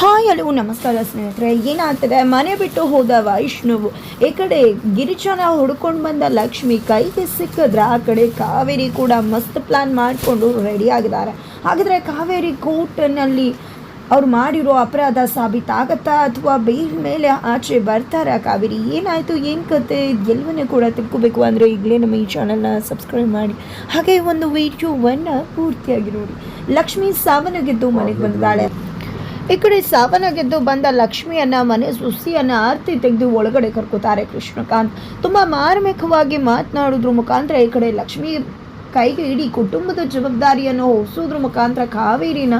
Hi hello ನಮಸ್ಕಾರ ಸ್ನೇಹಿತರೆ, ಏನಾಗ್ತದೆ? ಮನೆ ಬಿಟ್ಟು ಹೋದ ವೈಷ್ಣವು. ಈ ಕಡೆ ಗಿರಿಜನ ಹುಡ್ಕೊಂಡು ಬಂದ ಲಕ್ಷ್ಮಿ ಕೈಗೆ ಸಿಕ್ಕಿದ್ರೆ ಆ ಕಡೆ ಕಾವೇರಿ ಕೂಡ ಮಸ್ತ್ ಪ್ಲಾನ್ ಮಾಡಿಕೊಂಡು ರೆಡಿ ಆಗಿದ್ದಾರೆ. ಹಾಗಾದರೆ ಕಾವೇರಿ ಕೋರ್ಟ್ನಲ್ಲಿ ಅವ್ರು ಮಾಡಿರೋ ಅಪರಾಧ ಸಾಬೀತಾಗತ್ತಾ ಅಥವಾ ಬೇಲ್ ಮೇಲೆ ಆಚೆ ಬರ್ತಾರಾ ಕಾವೇರಿ? ಏನಾಯಿತು? ಏನು ಕತೆ? ಎಲ್ಲವನ್ನೂ ಕೂಡ ತಿಳ್ಕೊಬೇಕು ಅಂದರೆ ಈಗಲೇ ನಮ್ಮ ಈ ಚಾನಲ್ನ ಸಬ್ಸ್ಕ್ರೈಬ್ ಮಾಡಿ. ಹಾಗೆ ಒಂದು ವಿಡಿಯೋವನ್ನು ಪೂರ್ತಿಯಾಗಿ ನೋಡಿ. ಲಕ್ಷ್ಮಿ ಸಾವನ್ನಗೆದ್ದು ಮನೆಗೆ ಬಂದಿದ್ದಾಳೆ. ಈ ಕಡೆ ಸಾವನಾಗಿದ್ದು ಬಂದ ಲಕ್ಷ್ಮಿಯನ್ನ ಮನೆ ಸುಸಿಯನ್ನ ಆರ್ತಿ ತೆಗೆದು ಒಳಗಡೆ ಕರ್ಕೋತಾರೆ ಕೃಷ್ಣಕಾಂತ್. ತುಂಬಾ ಮಾರ್ಮಿಕವಾಗಿ ಮಾತನಾಡೋದ್ರ ಮುಖಾಂತರ ಈ ಕಡೆ ಲಕ್ಷ್ಮಿ ಕೈಗೆ ಇಡೀ ಕುಟುಂಬದ ಜವಾಬ್ದಾರಿಯನ್ನು ಹೊಸೋದ್ರ ಮುಖಾಂತರ ಕಾವೇರಿನ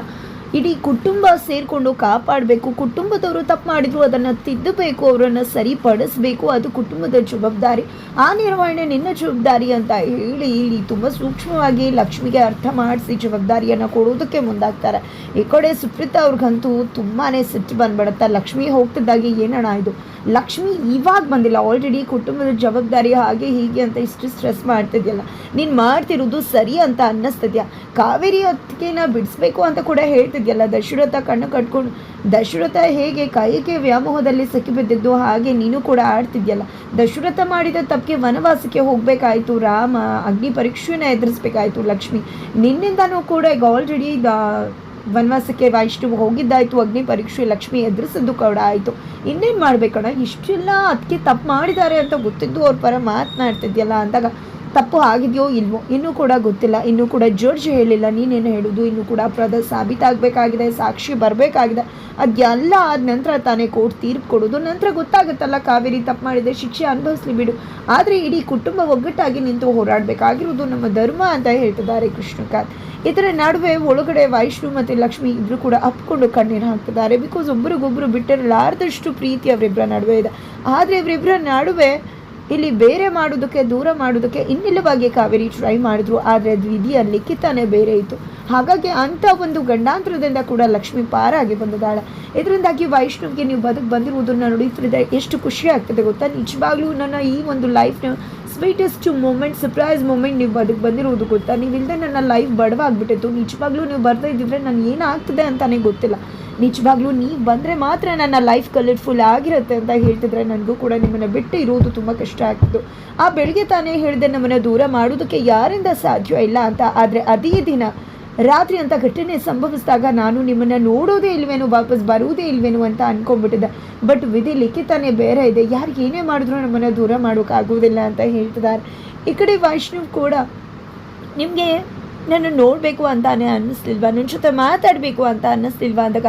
ಇಡೀ ಕುಟುಂಬ ಸೇರಿಕೊಂಡು ಕಾಪಾಡಬೇಕು, ಕುಟುಂಬದವರು ತಪ್ಪು ಮಾಡಿದ್ರು ಅದನ್ನು ತಿದ್ದಬೇಕು, ಅವರನ್ನು ಸರಿಪಡಿಸಬೇಕು, ಅದು ಕುಟುಂಬದ ಜವಾಬ್ದಾರಿ, ಆ ನಿರ್ವಹಣೆ ನಿನ್ನ ಜವಾಬ್ದಾರಿ ಅಂತ ಹೇಳಿ ಇಲ್ಲಿ ತುಂಬ ಸೂಕ್ಷ್ಮವಾಗಿ ಲಕ್ಷ್ಮಿಗೆ ಅರ್ಥ ಮಾಡಿಸಿ ಜವಾಬ್ದಾರಿಯನ್ನು ಕೊಡೋದಕ್ಕೆ ಮುಂದಾಗ್ತಾರೆ. ಈ ಕಡೆ ಸುಪ್ರೀತಾ ಅವ್ರಿಗಂತೂ ತುಂಬಾ ಸಿಟ್ಟು ಬಂದ್ಬಿಡುತ್ತೆ. ಲಕ್ಷ್ಮಿ ಹೋಗ್ತಿದ್ದಾಗ ಏನಣ್ಣ ಇದು? ಲಕ್ಷ್ಮಿ ಇವಾಗ ಬಂದಿಲ್ಲ. ಆಲ್ರೆಡಿ ಕುಟುಂಬದ ಜವಾಬ್ದಾರಿ ಹಾಗೆ ಹೀಗೆ ಅಂತ ಇಷ್ಟು ಸ್ಟ್ರೆಸ್ ಮಾಡ್ತಿದ್ಯಲ್ಲ. ನೀನು ಮಾಡ್ತಿರೋದು ಸರಿ ಅಂತ ಅನ್ನಿಸ್ತಿದ್ಯಾ? ಕಾವೇರಿ ಹೊತ್ತಿಗೆನ ಬಿಡಿಸ್ಬೇಕು ಅಂತ ಕೂಡ ಹೇಳ್ತಿದ್ಯಲ್ಲ ದಶರಥ ಕಣ್ಣು ಕಟ್ಕೊಂಡು, ದಶರಥ, ಹೇಗೆ ಕೈಗೆ ವ್ಯಾಮೋಹದಲ್ಲಿ ಸಿಕ್ಕಿಬಿದ್ದಿದ್ದು? ಹಾಗೆ ನೀನು ಕೂಡ ಆಡ್ತಿದ್ಯಲ್ಲ? ದಶರಥ ಮಾಡಿದ ತಪ್ಪಿಗೆ ವನವಾಸಕ್ಕೆ ಹೋಗಬೇಕಾಯಿತು. ರಾಮ, ಅಗ್ನಿ ಪರೀಕ್ಷೆನ ಎದುರಿಸ್ಬೇಕಾಯ್ತು, ಲಕ್ಷ್ಮಿ. ನಿನ್ನಿಂದನೂ ಕೂಡ ಈಗ ಆಲ್ರೆಡಿ ವನವಾಸಕ್ಕೆ ವೈಷ್ಣವ್ ಹೋಗಿದ್ದಾಯ್ತು. ಅಗ್ನಿ ಪರೀಕ್ಷೆ, ಲಕ್ಷ್ಮಿ ಎದುರಿಸಿದ್ದು ಕೂಡ ಆಯಿತು. ಇನ್ನೇನು ಮಾಡ್ಬೇಕಣ್ಣ? ಇಷ್ಟೆಲ್ಲ. ಅದಕ್ಕೆ ತಪ್ಪು ಮಾಡಿದ್ದಾರೆ ಅಂತ ಗೊತ್ತಿದ್ದು ಅವ್ರ ಪರ ಮಾತನಾಡ್ತಿದ್ಯಲ್ಲ ಅಂದಾಗ ತಪ್ಪು ಆಗಿದೆಯೋ ಇಲ್ವೋ, ಇನ್ನೂ ಕೂಡ ಗೊತ್ತಿಲ್ಲ. ಇನ್ನೂ ಕೂಡ ಜಡ್ಜ್ ಹೇಳಿಲ್ಲ, ನೀನೇನು ಹೇಳೋದು? ಇನ್ನೂ ಕೂಡ ಅಪರಾಧ ಸಾಬೀತಾಗಬೇಕಾಗಿದೆ, ಸಾಕ್ಷಿ ಬರಬೇಕಾಗಿದೆ. ಅದೆಲ್ಲ ಆದ ನಂತರ ತಾನೇ ಕೋರ್ಟ್ ತೀರ್ಪು ಕೊಡೋದು. ನಂತರ ಗೊತ್ತಾಗುತ್ತಲ್ಲ, ಕಾವೇರಿ ತಪ್ಪು ಮಾಡಿದೆ ಶಿಕ್ಷೆ ಅನುಭವಿಸ್ಲಿ ಬಿಡು. ಆದರೆ ಇಡೀ ಕುಟುಂಬ ಒಗ್ಗಟ್ಟಾಗಿ ನಿಂತು ಹೋರಾಡಬೇಕಾಗಿರೋದು ನಮ್ಮ ಧರ್ಮ ಅಂತ ಹೇಳ್ತಿದ್ದಾರೆ ಕೃಷ್ಣಕಾಂತ್. ಇದರ ನಡುವೆ ಒಳಗಡೆ ವೈಷ್ಣು ಮತ್ತು ಲಕ್ಷ್ಮಿ ಇಬ್ಬರು ಕೂಡ ಅಪ್ಕೊಂಡು ಕಣ್ಣೀರು ಹಾಕ್ತಿದ್ದಾರೆ. ಬಿಕಾಸ್ ಒಬ್ರಿಗೊಬ್ರು ಬಿಟ್ಟಿರಲಾರ್ದಷ್ಟು ಪ್ರೀತಿ ಅವರಿಬ್ಬರ ನಡುವೆ ಇದೆ. ಆದರೆ ಇವರಿಬ್ಬರ ನಡುವೆ ಇಲ್ಲಿ ಬೇರೆ ಮಾಡೋದಕ್ಕೆ, ದೂರ ಮಾಡೋದಕ್ಕೆ ಇನ್ನಿಲ್ಲವಾಗಿ ಕಾವೇರಿ ಟ್ರೈ ಮಾಡಿದ್ರು, ಆದರೆ ಅದು ವಿಧಿಯ ಲಿಖಿತನೇ ಬೇರೆ ಇತ್ತು. ಹಾಗಾಗಿ ಅಂಥ ಒಂದು ಗಂಡಾಂತರದಿಂದ ಕೂಡ ಲಕ್ಷ್ಮಿ ಪಾರಾಗಿ ಬಂದಿದ್ದಾಳೆ ಇದರಿಂದಾಗಿ ವೈಷ್ಣವ್ಗೆ ನೀವು ಬದುಕು ಬಂದಿರುವುದನ್ನು ನೋಡಿದ್ರೆ ಎಷ್ಟು ಖುಷಿ ಆಗ್ತದೆ ಗೊತ್ತಾ? ನಿಜವಾಗ್ಲೂ ನನ್ನ ಈ ಒಂದು ಲೈಫ್ನ ಸ್ವೀಟೆಸ್ಟ್ ಮೂಮೆಂಟ್ ಸರ್ಪ್ರೈಸ್ ಮೂಮೆಂಟ್ ನೀವು ಬದುಕು ಬಂದಿರುವುದು ಗೊತ್ತಾ? ನೀವಿಲ್ಲದೆ ನನ್ನ ಲೈಫ್ ಬಡವಾಗ್ಬಿಟ್ಟಿತ್ತು. ನಿಜವಾಗ್ಲೂ ನೀವು ಬರ್ತಾ ಇದ್ದಿದ್ರೆ ನಾನು ಏನಾಗ್ತದೆ ಅಂತಾನೆ ಗೊತ್ತಿಲ್ಲ. ನಿಜವಾಗ್ಲೂ ನೀವು ಬಂದರೆ ಮಾತ್ರ ನನ್ನ ಲೈಫ್ ಕಲರ್ಫುಲ್ ಆಗಿರುತ್ತೆ ಅಂತ ಹೇಳ್ತಿದ್ರೆ ನನಗೂ ಕೂಡ ನಿಮ್ಮನ್ನು ಬಿಟ್ಟು ಇರುವುದು ತುಂಬ ಕಷ್ಟ ಆಗ್ತಿತ್ತು. ಆ ಬೆಳಿಗ್ಗೆ ತಾನೇ ಹೇಳಿದೆ ನಮ್ಮನ್ನು ದೂರ ಮಾಡೋದಕ್ಕೆ ಯಾರಿಂದ ಸಾಧ್ಯ ಇಲ್ಲ ಅಂತ. ಆದರೆ ಅದೇ ದಿನ ರಾತ್ರಿ ಅಂತ ಘಟನೆ ಸಂಭವಿಸಿದಾಗ ನಾನು ನಿಮ್ಮನ್ನು ನೋಡೋದೇ ಇಲ್ವೇನೋ, ವಾಪಸ್ ಬರುವುದೇ ಇಲ್ವೇನೋ ಅಂತ ಅನ್ಕೊಂಡ್ಬಿಟ್ಟಿದ್ದೆ. ಬಟ್ ವಿಧಿ ಲಿಖಿತನೇ ಬೇರೆ ಇದೆ. ಯಾರು ಏನೇ ಮಾಡಿದ್ರು ನಮ್ಮನ್ನು ದೂರ ಮಾಡೋಕ್ಕಾಗುವುದಿಲ್ಲ ಅಂತ ಹೇಳ್ತಿದ್ದಾರೆ. ಈ ಕಡೆ ವೈಷ್ಣವ್ ಕೂಡ, ನಿಮಗೆ ನನ್ನ ನೋಡಬೇಕು ಅಂತಾನೆ ಅನ್ನಿಸ್ಲಿಲ್ವಾ ನನ್ನ ಜೊತೆ ಮಾತಾಡಬೇಕು ಅಂತ ಅನ್ನಿಸ್ಲಿಲ್ವಾ ಅಂದಾಗ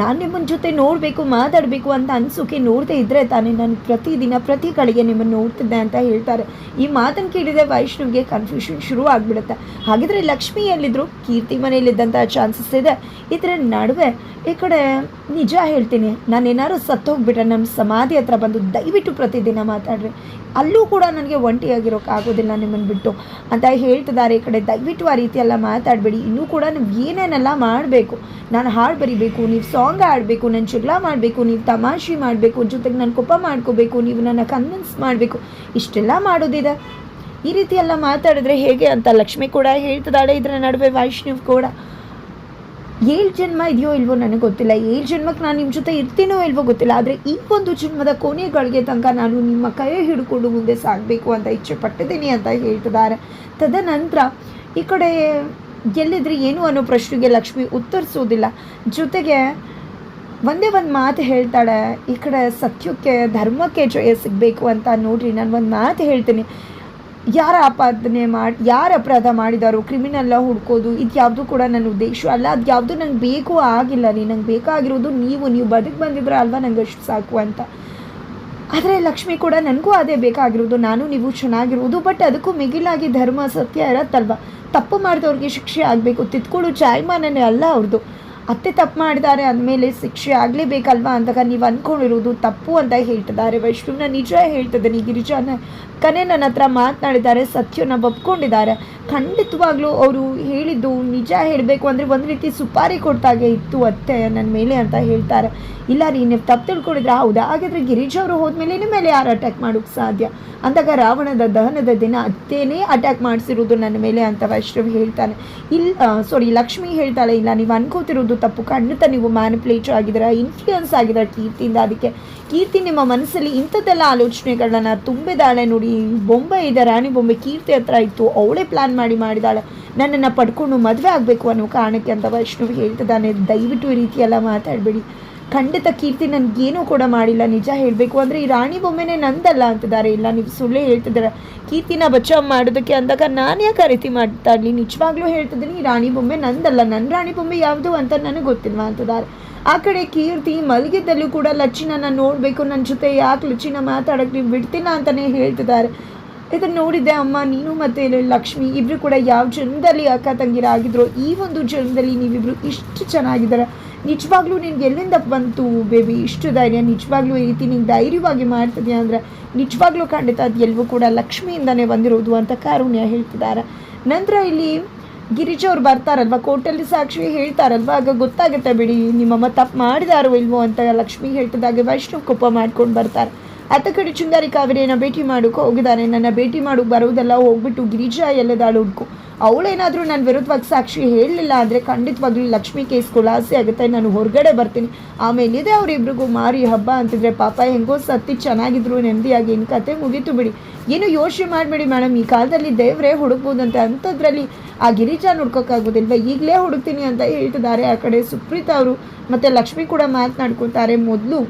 ನಾನು ನಿಮ್ಮನ್ನ ಜೊತೆ ನೋಡಬೇಕು, ಮಾತಾಡಬೇಕು ಅಂತ ಅನಿಸೋಕೆ ನೋಡದೇ ಇದ್ದರೆ ತಾನೇ ನಾನು ಪ್ರತಿದಿನ, ಪ್ರತಿ ಕಡೆಗೆ ನಿಮ್ಮನ್ನು ನೋಡ್ತಿದ್ದೆ ಅಂತ ಹೇಳ್ತಾರೆ. ಈ ಮಾತನ್ನು ಕೇಳಿದರೆ ವೈಷ್ಣವ್ಗೆ ಕನ್ಫ್ಯೂಷನ್ ಶುರು ಆಗಿಬಿಡುತ್ತೆ. ಹಾಗಿದ್ರೆ ಲಕ್ಷ್ಮಿ ಎಲ್ಲಿದ್ದರು ಕೀರ್ತಿ ಮನೆಯಲ್ಲಿದ್ದಂಥ ಚಾನ್ಸಸ್ ಇದೆ. ಇದರ ನಡುವೆ ಈ ಕಡೆ ನಿಜ ಹೇಳ್ತೀನಿ. ನಾನು ಏನಾದ್ರು ಸತ್ತೋಗ್ಬಿಟ್ರೆ ನಮ್ಮ ಸಮಾಧಿ ಹತ್ರ ಬಂದು ದಯವಿಟ್ಟು ಪ್ರತಿದಿನ ಮಾತಾಡ್ರಿ. ಅಲ್ಲೂ ಕೂಡ ನನಗೆ ಒಂಟಿಯಾಗಿರೋಕ್ಕಾಗೋದಿಲ್ಲ ನಿಮ್ಮನ್ನು ಬಿಟ್ಟು ಅಂತ ಹೇಳ್ತಿದ್ದಾರೆ ಈ ಕಡೆ. ದಯವಿಟ್ಟು ಆ ರೀತಿ ಎಲ್ಲ ಮಾತಾಡಬೇಡಿ. ಇನ್ನೂ ಕೂಡ ನೀವು ಏನೇನೆಲ್ಲ ಮಾಡಬೇಕು? ನಾನು ಹಾಡು ಬರಿಬೇಕು, ನೀವು ಸಾಂಗ್ ಆಡಬೇಕು ನಾನು ಜಗಳ ಮಾಡಬೇಕು, ನೀವು ತಮಾಷೆ ಮಾಡಬೇಕು, ಜೊತೆಗೆ ನಾನು ಕೋಪ ಮಾಡ್ಕೋಬೇಕು, ನೀವು ನನ್ನ ಕನ್ವಿನ್ಸ್ ಮಾಡಬೇಕು. ಇಷ್ಟೆಲ್ಲ ಮಾಡೋದಿದೆ. ಈ ರೀತಿ ಎಲ್ಲ ಮಾತಾಡಿದ್ರೆ ಹೇಗೆ ಅಂತ ಲಕ್ಷ್ಮಿ ಕೂಡ ಹೇಳ್ತಿದ್ದಾಳೆ. ಇದರ ನಡುವೆ ವೈಷ್ಣವ್ ಕೂಡ ಏಳು ಜನ್ಮ ಇದೆಯೋ ಇಲ್ವೋ ನನಗೆ ಗೊತ್ತಿಲ್ಲ. ಏಳು ಜನ್ಮಕ್ಕೆ ನಾನು ನಿಮ್ಮ ಜೊತೆ ಇರ್ತೀನೋ ಇಲ್ವೋ ಗೊತ್ತಿಲ್ಲ. ಆದರೆ ಈ ಒಂದು ಜನ್ಮದ ಕೊನೆಗಳಿಗೆ ತನಕ ನಾನು ನಿಮ್ಮ ಕೈ ಹಿಡ್ಕೊಂಡು ಮುಂದೆ ಸಾಗಬೇಕು ಅಂತ ಇಚ್ಛೆ ಪಟ್ಟಿದ್ದೀನಿ ಅಂತ ಹೇಳ್ತಿದ್ದಾರೆ. ತದನಂತರ ಈ ಕಡೆ ಎಲ್ಲಿದ್ರೆ, ಏನು ಅನ್ನೋ ಪ್ರಶ್ನೆಗೆ ಲಕ್ಷ್ಮಿ ಉತ್ತರಿಸೋದಿಲ್ಲ ಜೊತೆಗೆ ಒಂದೇ ಒಂದು ಮಾತು ಹೇಳ್ತಾಳೆ, ಈ ಕಡೆ ಸತ್ಯಕ್ಕೆ, ಧರ್ಮಕ್ಕೆ ಜಯ ಸಿಗಬೇಕು ಅಂತ ನೋಡ್ರಿ. ನಾನು ಒಂದು ಮಾತು ಹೇಳ್ತೀನಿ. ಯಾರ ಆಪಾದನೆ ಮಾಡಿ, ಯಾರು ಅಪರಾಧ ಮಾಡಿದಾರೋ ಕ್ರಿಮಿನಲ್ಲ ಹುಡ್ಕೋದು ಇದು ಯಾವುದು ಕೂಡ ನನ್ನ ಉದ್ದೇಶ ಅಲ್ಲ. ಅದು ಯಾವುದು ನಂಗೆ ಬೇಕು ಆಗಿಲ್ಲ. ನೀ ನಂಗೆ ಬೇಕಾಗಿರೋದು ನೀವು ನೀವು ಬದುಕು ಬಂದಿದ್ರೆ ಅಲ್ವಾ ನಂಗೆ ಅಷ್ಟು ಸಾಕು ಅಂತ. ಆದರೆ ಲಕ್ಷ್ಮಿ ಕೂಡ ನನಗೂ ಅದೇ ಬೇಕಾಗಿರೋದು. ನಾನು, ನೀವು ಚೆನ್ನಾಗಿರೋದು ಬಟ್ ಅದಕ್ಕೂ ಮಿಗಿಲಾಗಿ ಧರ್ಮ ಸತ್ಯ ಇರತ್ತಲ್ವ? ತಪ್ಪು ಮಾಡಿದವ್ರಿಗೆ ಶಿಕ್ಷೆ ಆಗಬೇಕು. ತಿತ್ಕೊಳ್ಳೋ ಜಾಯಮಾನನೇ ಅಲ್ಲ ಅವ್ರದ್ದು ಅತ್ತೆ ತಪ್ಪು ಮಾಡಿದ್ದಾರೆ ಅಂದಮೇಲೆ ಶಿಕ್ಷೆ ಆಗಲೇಬೇಕಲ್ವಾ ಅಂದಾಗ ನೀವು ಅಂದ್ಕೊಂಡಿರೋದು ತಪ್ಪು ಅಂತ ಹೇಳ್ತಿದ್ದಾರೆ. ವೈಷ್ಣುವಿನ ನಿಜ ಹೇಳ್ತಿದ್ದೀನಿ ಗಿರಿಜಾನ ಕನೆ ನನ್ನ ಹತ್ರ ಮಾತನಾಡಿದ್ದಾರೆ, ಸತ್ಯನ ಒಪ್ಕೊಂಡಿದ್ದಾರೆ ಖಂಡಿತವಾಗ್ಲೂ ಅವರು ಹೇಳಿದ್ದು ನಿಜ ಹೇಳಬೇಕು ಅಂದರೆ ಒಂದು ರೀತಿ ಸುಪಾರಿ ಕೊಡ್ತಾಗೆ ಇತ್ತು ಅತ್ತೆ ನನ್ನ ಮೇಲೆ ಅಂತ ಹೇಳ್ತಾರೆ. ಇಲ್ಲ ರೀ ನೀವು ತಪ್ಪು ತಿಳ್ಕೊಂಡಿದ್ರೆ ಹೌದಾ? ಹಾಗಾದರೆ ಗಿರಿಜಾ ಅವರು ಹೋದ್ಮೇಲೆ ನಿಮ್ಮ ಮೇಲೆ ಯಾರು ಅಟ್ಯಾಕ್ ಮಾಡೋಕ್ಕೆ ಸಾಧ್ಯ? ಅಂದಾಗ ರಾವಣದ ದಹನದ ದಿನ ಅತ್ತೇನೇ ಅಟ್ಯಾಕ್ ಮಾಡಿಸಿರೋದು ನನ್ನ ಮೇಲೆ ಅಂತ ವೈಷ್ಣವ್ ಹೇಳ್ತಾನೆ. ಇಲ್ಲ ಸಾರಿ ಲಕ್ಷ್ಮಿ ಹೇಳ್ತಾಳೆ. ಇಲ್ಲ, ನೀವು ಅನ್ಕೋತಿರೋದು ತಪ್ಪು. ಖಂಡಿತ ನೀವು ಮ್ಯಾನಿಪುಲೇಟ್ ಆಗಿದ್ದೀರಾ ಇನ್ಫ್ಲೂಯೆನ್ಸ್ ಆಗಿದ್ದಾರೆ ಕೀರ್ತಿಯಿಂದ. ಅದಕ್ಕೆ ಕೀರ್ತಿ ನಿಮ್ಮ ಮನಸ್ಸಲ್ಲಿ ಇಂಥದ್ದೆಲ್ಲ ಆಲೋಚನೆಗಳನ್ನ ತುಂಬಿದಾಳೆ ನೋಡಿ. ಬೊಂಬೆ ಇದೆ, ರಾಣಿ ಬೊಂಬೆ. ಕೀರ್ತಿ ಹತ್ರ ಇತ್ತು. ಅವಳೇ ಪ್ಲಾನ್ ಮಾಡಿ ಮಾಡಿದಾಳೆ ನನ್ನನ್ನು ಪಡ್ಕೊಂಡು ಮದುವೆ ಆಗಬೇಕು ಅನ್ನೋ ಕಾರಣಕ್ಕೆ ಅಂತ ವೈಷ್ಣವ್ ಹೇಳ್ತಿದ್ದಾನೆ. ದಯವಿಟ್ಟು ಈ ರೀತಿಯೆಲ್ಲ ಮಾತಾಡಬೇಡಿ. ಖಂಡಿತ ಕೀರ್ತಿ ನನಗೇನೂ ಕೂಡ ಮಾಡಿಲ್ಲ, ನಿಜ ಹೇಳಬೇಕು. ಅಂದರೆ ಈ ರಾಣಿ ಬೊಮ್ಮೆನೇ ನಂದಲ್ಲ ಅಂತಿದ್ದಾರೆ. ಇಲ್ಲ, ನೀವು ಸುಳ್ಳೇ ಹೇಳ್ತಿದ್ದಾರೆ. ಕೀರ್ತಿನ ಬಚಾವ್ ಮಾಡೋದಕ್ಕೆ ಅಂದಾಗ ನಾನು ಯಾಕೆ ರೀತಿ ಮಾಡ್ತಾ ಇರಲಿ? ನಿಜವಾಗ್ಲೂ ಹೇಳ್ತಿದ್ದೀನಿ, ಈ ರಾಣಿ ಬೊಮ್ಮೆ ನಂದಲ್ಲ. ನನ್ನ ರಾಣಿ ಬೊಮ್ಮೆ ಯಾವುದು ಅಂತ ನನಗೆ ಗೊತ್ತಿಲ್ವಾ ಅಂತಿದ್ದಾರೆ. ಆ ಕಡೆ ಕೀರ್ತಿ ಮಲಗಿದ್ದಲ್ಲೂ ಕೂಡ ಲಚ್ಚಿನನ ನೋಡಬೇಕು. ನನ್ನ ಜೊತೆ ಯಾಕೆ ಲಚ್ಚಿನ ಮಾತಾಡೋಕ್ಕೆ ನೀವು ಬಿಡ್ತೀನ ಅಂತಲೇ ಹೇಳ್ತಿದ್ದಾರೆ. ಇದನ್ನು ನೋಡಿದ್ದೆ ಅಮ್ಮ, ನೀನು ಮತ್ತು ಲಕ್ಷ್ಮಿ ಇಬ್ಬರು ಕೂಡ ಯಾವ ಜನ್ಮದಲ್ಲಿ ಅಕ್ಕ ತಂಗಿರಾಗಿದ್ರು? ಈ ಒಂದು ಜನ್ಮದಲ್ಲಿ ನೀವಿಬ್ರು ಇಷ್ಟು ಚೆನ್ನಾಗಿದ್ದಾರೆ? ನಿಜವಾಗ್ಲೂ ನಿನ್ಗೆ ಎಲ್ಲಿಂದ ಬಂತು ಬೇಬಿ ಇಷ್ಟು ಧೈರ್ಯ, ನಿಜವಾಗ್ಲೂ ಈ ರೀತಿ ನಿಂಗೆ ಧೈರ್ಯವಾಗಿ ಮಾಡ್ತಿದ್ಯಾ ಅಂದರೆ ನಿಜವಾಗ್ಲೂ ಖಂಡಿತ ಅದು ಎಲ್ಲವೂ ಕೂಡ ಲಕ್ಷ್ಮಿಯಿಂದನೇ ಬಂದಿರೋದು ಅಂತ ಕಾರುಣ್ಯ ಹೇಳ್ತಿದ್ದಾರೆ. ನಂತರ ಇಲ್ಲಿ ಗಿರಿಜಾ ಅವ್ರು ಬರ್ತಾರಲ್ವ? ಕೋಟಲ್ಲಿ ಸಾಕ್ಷಿ ಹೇಳ್ತಾರಲ್ವ? ಆಗ ಗೊತ್ತಾಗುತ್ತೆ ಬಿಡಿ ನಿಮ್ಮಮ್ಮ ತಪ್ಪು ಮಾಡಿದಾರೋ ಇಲ್ವೋ ಅಂತ ಲಕ್ಷ್ಮಿ ಹೇಳ್ತಿದ್ದಾಗ ವೈಷ್ಣವ್ ಕೋಪ ಮಾಡ್ಕೊಂಡು ಬರ್ತಾರೆ. ಅತ್ತ ಕಡೆ ಚುಂಗಾರಿ ಕಾವೇರಿಯನ್ನು ಭೇಟಿ ಮಾಡೋಕೆ ಹೋಗಿದ್ದಾರೆ ನನ್ನ ಭೇಟಿ ಮಾಡೋಕೆ ಬರೋದೆಲ್ಲ ಹೋಗ್ಬಿಟ್ಟು ಗಿರಿಜಾ ಎಲ್ಲದಾಳು ಹುಡ್ಕು. ಅವಳೇನಾದರೂ ನನ್ನ ವಿರುದ್ಧವಾಗಿ ಸಾಕ್ಷಿ ಹೇಳಲಿಲ್ಲ ಅಂದರೆ ಖಂಡಿತವಾಗ್ಲೂ ಲಕ್ಷ್ಮಿ ಕೇಸ್ ಖುಲಾಸೆ ಆಗುತ್ತೆ. ನಾನು ಹೊರಗಡೆ ಬರ್ತೀನಿ. ಆಮೇಲೆ ಇದೆ ಅವರಿಬ್ರಿಗೂ ಮಾರಿ ಹಬ್ಬ ಅಂತಿದ್ರೆ ಪಾಪ ಹೆಂಗೋ ಸತ್ತಿ ಚೆನ್ನಾಗಿದ್ರು, ನೆಮ್ಮದಿಯಾಗಿ ಏನು ಕತೆ ಮುಗೀತು ಬಿಡಿ. ಏನು ಯೋಚನೆ ಮಾಡಬೇಡಿ ಮೇಡಮ್. ಈ ಕಾಲದಲ್ಲಿ ದೇವರೇ ಹುಡುಕ್ಬೋದಂತೆ ಅಂಥದ್ರಲ್ಲಿ ಆ ಗಿರಿಜಾ ಹುಡ್ಕೋಕ್ಕಾಗೋದಿಲ್ವ ಈಗಲೇ ಹುಡುಕ್ತೀನಿ ಅಂತ ಹೇಳ್ತಿದ್ದಾರೆ. ಆ ಕಡೆ ಸುಪ್ರೀತ್ ಅವರು ಮತ್ತು ಲಕ್ಷ್ಮಿ ಕೂಡ ಮಾತನಾಡ್ಕೊತಾರೆ ಮೊದಲು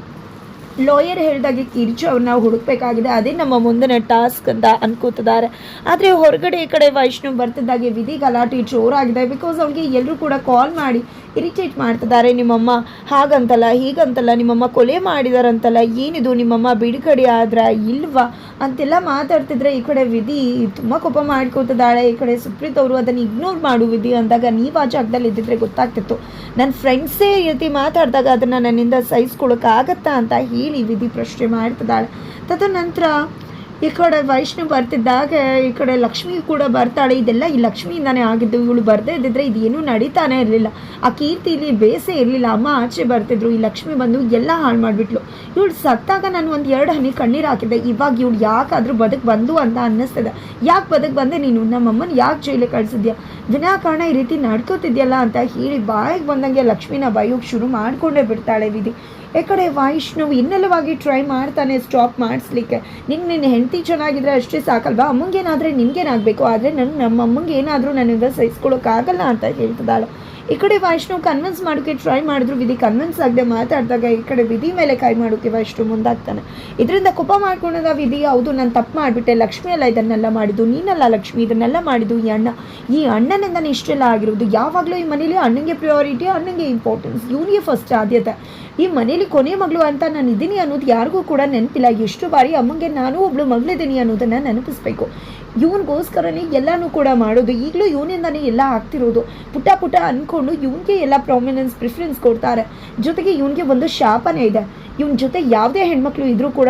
ಲಾಯರ್ ಹೇಳಿದಾಗೆ ಕಿರ್ಚು ಅವ್ರನ್ನ ಹುಡುಕ್ಬೇಕಾಗಿದೆ. ಅದೇ ನಮ್ಮ ಮುಂದಿನ ಟಾಸ್ಕ್ ಅಂತ ಅನ್ಕೋತಿದ್ದಾರೆ. ಆದರೆ ಹೊರಗಡೆ ಈ ಕಡೆ ವೈಷ್ಣವ್ ಬರ್ತಿದ್ದಾಗೆ ವಿಧಿ ಗಲಾಟೆ ಜೋರಾಗಿದೆ. ಬಿಕಾಸ್ ಅವ್ರಿಗೆ ಎಲ್ಲರೂ ಕೂಡ ಕಾಲ್ ಮಾಡಿ ಇರಿಟೇಟ್ ಮಾಡ್ತಿದ್ದಾರೆ ನಿಮ್ಮಮ್ಮ. ಹಾಗಂತಲ್ಲ, ಹೀಗಂತಲ್ಲ, ನಿಮ್ಮಮ್ಮ ಕೊಲೆ ಮಾಡಿದಾರಂತಲ್ಲ, ಏನಿದು ನಿಮ್ಮಮ್ಮ ಬಿಡುಗಡೆ ಆದ್ರ ಇಲ್ವಾ? ಅಂತೆಲ್ಲ ಮಾತಾಡ್ತಿದ್ರೆ ಈ ಕಡೆ ವಿಧಿ ತುಂಬ ಕೋಪ ಮಾಡ್ಕೊತಿದ್ದಾಳೆ ಈ ಕಡೆ ಸುಪ್ರೀತ್ ಅವರು ಅದನ್ನು ಇಗ್ನೋರ್ ಮಾಡು ವಿಧಿ ಅಂದಾಗ ನೀವು ಆ ಜಾಗದಲ್ಲಿ ಇದ್ದಿದ್ರೆ ಗೊತ್ತಾಗ್ತಿತ್ತು. ನನ್ನ ಫ್ರೆಂಡ್ಸೇ ರೀತಿ ಮಾತಾಡಿದಾಗ ಅದನ್ನು ನನ್ನಿಂದ ಸಹಿಸ್ಕೊಳಕ್ಕಾಗತ್ತಾ ಅಂತ ಹೇಳಿ ವಿಧಿ ಪ್ರಶ್ನೆ ಮಾಡ್ತಿದ್ದಾಳೆ. ತದನಂತರ ಈ ಕಡೆ ವೈಷ್ಣು ಬರ್ತಿದ್ದಾಗ, ಈ ಕಡೆ ಲಕ್ಷ್ಮಿ ಕೂಡ ಬರ್ತಾಳೆ. ಇದೆಲ್ಲ ಈ ಲಕ್ಷ್ಮಿಯಿಂದಾನೇ ಆಗಿದ್ದು, ಇವಳು ಬರ್ದೇ ಇದ್ದಿದ್ರೆ ಇದೇನು ನಡೀತಾನೆ ಇರಲಿಲ್ಲ. ಆ ಕೀರ್ತಿ ಇಲ್ಲಿ ಬೇಸೇ ಇರಲಿಲ್ಲ. ಅಮ್ಮ ಆಚೆ ಬರ್ತಿದ್ರು. ಈ ಲಕ್ಷ್ಮಿ ಬಂದು ಎಲ್ಲ ಹಾಳು ಮಾಡಿಬಿಟ್ಲು. ಇವಳು ಸತ್ತಾಗ ನಾನು ಒಂದು ಎರಡು ಹನಿ ಕಣ್ಣೀರು ಹಾಕಿದ್ದೆ. ಇವಾಗ ಇವಳು ಯಾಕಾದರೂ ಬದುಕು ಬಂದು ಅಂತ ಅನ್ನಿಸ್ತದೆ. ಯಾಕೆ ಬದುಕು ಬಂದೆ ನೀನು? ನಮ್ಮಮ್ಮನ ಯಾಕೆ ಜೈಲಿಗೆ ಕಳಿಸಿದ್ಯಾ? ವಿನಾಕಾರಣ ಈ ರೀತಿ ನಡ್ಕೋತಿದ್ಯಲ್ಲ ಅಂತ ಹೇಳಿ ಬಾಯಿಗೆ ಬಂದಂಗೆ ಲಕ್ಷ್ಮಿನ ಬೈಯೋಕ್ಕೆ ಶುರು ಮಾಡಿಕೊಂಡೇ ಬಿಡ್ತಾಳೆ ವಿಧಿ. ಈ ಕಡೆ ವೈಷ್ಣವ್ ಇನ್ನೆಲ್ಲವಾಗಿ ಟ್ರೈ ಮಾಡ್ತಾನೆ ಸ್ಟಾಪ್ ಮಾಡಿಸ್ಲಿಕ್ಕೆ. ನಿನ್ನ ನಿನ್ನ ಹೆಂಡತಿ ಚೆನ್ನಾಗಿದ್ರೆ ಅಷ್ಟೇ ಸಾಕಲ್ವಾ? ಅಮ್ಮಂಗೇನಾದರೆ ನಿನ್ಗೇನಾಗಬೇಕು? ಆದರೆ ನನ್ನ ನಮ್ಮ ಅಮ್ಮಂಗೆ ಏನಾದರೂ ನನ್ನಿಂದ ಸಹಿಸ್ಕೊಳ್ಳೋಕ್ಕಾಗಲ್ಲ ಅಂತ ಹೇಳ್ತಿದ್ದಾಳೆ. ಈ ಕಡೆ ವೈಷ್ಣವ್ ಕನ್ವಿನ್ಸ್ ಮಾಡೋಕ್ಕೆ ಟ್ರೈ ಮಾಡಿದ್ರು, ವಿಧಿ ಕನ್ವಿನ್ಸ್ ಆಗದೆ ಮಾತಾಡಿದಾಗ ಈ ಕಡೆ ವಿಧಿ ಮೇಲೆ ಕೈ ಮಾಡೋಕ್ಕೆ ವೈಷ್ಣವ್ ಮುಂದಾಗ್ತಾನೆ. ಇದರಿಂದ ಕೋಪ ಮಾಡ್ಕೊಂಡಾಗ ವಿಧಿ, ಹೌದು, ನಾನು ತಪ್ಪು ಮಾಡಿಬಿಟ್ಟೆ, ಲಕ್ಷ್ಮಿ ಅಲ್ಲ ಇದನ್ನೆಲ್ಲ ಮಾಡಿದ್ದು, ನೀನಲ್ಲ ಲಕ್ಷ್ಮಿ, ಇದನ್ನೆಲ್ಲ ಮಾಡಿದ್ದು ಈ ಅಣ್ಣ. ಈ ಅಣ್ಣನಿಂದನೇ ಇಷ್ಟೆಲ್ಲ ಆಗಿರೋದು, ಯಾವಾಗಲೂ ಈ ಮನೇಲಿ ಅಣ್ಣಂಗೆ ಪ್ರಿಯಾರಿಟಿ ಅಣ್ಣಂಗೆ ಇಂಪಾರ್ಟೆನ್ಸ್ ಇವನಿಗೆ ಫಸ್ಟ್ ಆದ್ಯತೆ. ಈ ಮನೇಲಿ ಕೊನೆ ಮಗಳು ಅಂತ ನಾನು ಇದ್ದೀನಿ ಅನ್ನೋದು ಯಾರಿಗೂ ಕೂಡ ನೆನಪಿಲ್ಲ. ಎಷ್ಟು ಬಾರಿ ಅಮ್ಮಂಗೆ ನಾನು ಒಬ್ಳು ಮಗಳಿದ್ದೀನಿ ಅನ್ನೋದನ್ನು ನೆನಪಿಸ್ಬೇಕು. ಇವನಿಗೋಸ್ಕರನೇ ಎಲ್ಲನೂ ಕೂಡ ಮಾಡೋದು. ಈಗಲೂ ಇವನಿಂದನೇ ಎಲ್ಲ ಆಗ್ತಿರೋದು. ಪುಟ್ಟ ಪುಟ್ಟ ಅಂದ್ಕೊಂಡು ಇವನಿಗೆ ಎಲ್ಲ ಪ್ರಾಮಿನೆನ್ಸ್ ಪ್ರಿಫರೆನ್ಸ್ ಕೊಡ್ತಾರೆ. ಜೊತೆಗೆ ಇವನಿಗೆ ಒಂದು ಶಾಪನೇ ಇದೆ. ಇವನ ಜೊತೆ ಯಾವುದೇ ಹೆಣ್ಮಕ್ಳು ಇದ್ರೂ ಕೂಡ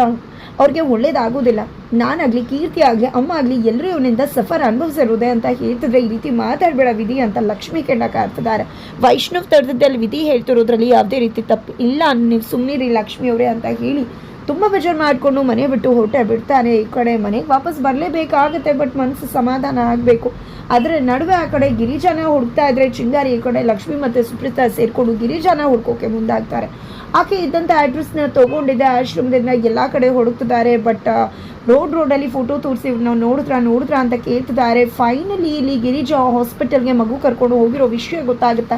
ಅವ್ರಿಗೆ ಒಳ್ಳೇದಾಗೋದಿಲ್ಲ ನಾನಾಗಲಿ, ಕೀರ್ತಿ ಆಗಲಿ, ಅಮ್ಮ ಆಗಲಿ, ಎಲ್ಲರೂ ಇವನಿಂದ ಸಫರ್ ಅನುಭವಿಸಿರೋದೆ ಅಂತ ಹೇಳ್ತಿದ್ರೆ ಈ ರೀತಿ ಮಾತಾಡಬೇಡ ವಿಧಿ ಅಂತ ಲಕ್ಷ್ಮಿ ಕೆಂಡ ಕಾರ್ತಿದ್ದಾರೆ ವೈಷ್ಣವ್ ತರದಲ್ಲಿ ವಿಧಿ ಹೇಳ್ತಿರೋದ್ರಲ್ಲಿ ಯಾವುದೇ ರೀತಿ ತಪ್ಪು ಇಲ್ಲ. ನೀವು ಸುಮ್ಮನಿರಿ ಲಕ್ಷ್ಮಿಯವರೇ ಅಂತ ಹೇಳಿ ತುಂಬ ಬೇಜಾರು ಮಾಡಿಕೊಂಡು ಮನೆ ಬಿಟ್ಟು ಹೊರಟೆ ಬಿಡ್ತಾನೆ ಈ ಕಡೆ ಮನೆಗೆ ವಾಪಸ್ ಬರಲೇಬೇಕಾಗುತ್ತೆ, ಬಟ್ ಮನಸ್ಸು ಸಮಾಧಾನ ಆಗಬೇಕು. ಅದರ ನಡುವೆ ಆ ಕಡೆ ಗಿರಿಜಾನ ಹುಡುಕ್ತಾ ಇದ್ರೆ ಚಿಂಗಾರಿ ಈ ಕಡೆ ಲಕ್ಷ್ಮಿ ಮತ್ತು ಸುಪ್ರೀತಾ ಸೇರಿಕೊಂಡು ಗಿರಿಜಾನ ಹುಡ್ಕೋಕೆ ಮುಂದಾಗ್ತಾರೆ. ಆಕೆ ಇದ್ದಂಥ ಅಡ್ರೆಸ್ನ ತೊಗೊಂಡಿದ್ದೆ, ಆಶ್ರಮದಿಂದ ಎಲ್ಲ ಕಡೆ ಹುಡುಕ್ತಿದ್ದಾರೆ, ಬಟ್ ರೋಡ್ ರೋಡಲ್ಲಿ ಫೋಟೋ ತೋರಿಸಿ ನಾವು ನೋಡಿದ್ರ ನೋಡಿದ್ರ ಅಂತ ಕೇಳ್ತಿದ್ದಾರೆ. ಫೈನಲಿ ಇಲ್ಲಿ ಗಿರಿಜಾ ಹಾಸ್ಪಿಟಲ್ಗೆ ಮಗು ಕರ್ಕೊಂಡು ಹೋಗಿರೋ ವಿಷಯ ಗೊತ್ತಾಗುತ್ತೆ?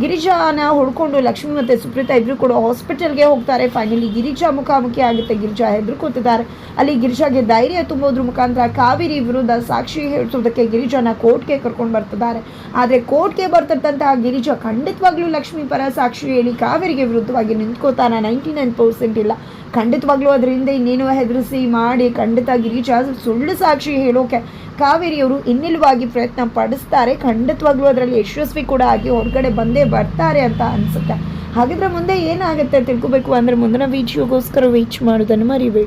ಗಿರಿಜಾನ ಹುಡ್ಕೊಂಡು ಲಕ್ಷ್ಮಿ ಮತ್ತು ಸುಪ್ರೀತಾ ಇಬ್ಬರು ಕೂಡ ಹಾಸ್ಪಿಟಲ್ಗೆ ಹೋಗ್ತಾರೆ. ಫೈನಲಿ ಗಿರಿಜಾ ಮುಖಾಮುಖಿ ಆಗುತ್ತೆ. ಗಿರಿಜಾ ಹೆದರ್ಕೋತಿದ್ದಾರೆ. ಅಲ್ಲಿ ಗಿರಿಜಾಗೆ ಧೈರ್ಯ ತುಂಬೋದ್ರ ಮುಖಾಂತರ ಕಾವೇರಿ ವಿರುದ್ಧ ಸಾಕ್ಷಿ ಹೇಳಿಸೋದಕ್ಕೆ ಗಿರಿಜಾನ ಕೋರ್ಟ್ಗೆ ಕರ್ಕೊಂಡು ಬರ್ತಿದ್ದಾರೆ. ಆದರೆ ಕೋರ್ಟ್ಗೆ ಬರ್ತಿರ್ತಂತಹ ಗಿರಿಜಾ ಖಂಡಿತವಾಗ್ಲೂ ಲಕ್ಷ್ಮಿ ಪರ ಸಾಕ್ಷಿ ಹೇಳಿ ಕಾವೇರಿಗೆ ವಿರುದ್ಧವಾಗಿ ನಿಂತ್ಕೋತಾನ. ನೈಂಟಿ ನೈನ್ ಪರ್ಸೆಂಟ್ ಇಲ್ಲ. ಖಂಡಿತವಾಗ್ಲೂ ಅದರಿಂದ ಇನ್ನೇನು ಹೆದರಿಸಿ ಮಾಡಿ ಖಂಡಿತ ಗಿರಿಜಾ ಸುಳ್ಳು ಸಾಕ್ಷಿ ಹೇಳೋಕೆ ಕಾವೇರಿಯವರು ಇನ್ನಿಲ್ವಾಗಿ ಪ್ರಯತ್ನ ಪಡಿಸ್ತಾರೆ. ಖಂಡಿತವಾಗ್ಲೂ ಅದರಲ್ಲಿ ಯಶಸ್ವಿ ಕೂಡ ಆಗಿ ಹೊರಗಡೆ ಬಂದೇ ಬರ್ತಾರೆ ಅಂತ ಅನಿಸುತ್ತೆ. ಹಾಗಿದ್ರೆ ಮುಂದೆ ಏನಾಗುತ್ತೆ ತಿಳ್ಕೊಬೇಕು ಅಂದರೆ ಮುಂದಿನ ವೀಡಿಯೋಗೋಸ್ಕರ ವೀಚ್ ಮಾಡೋದನ್ನು ಮರಿಬೇಡಿ.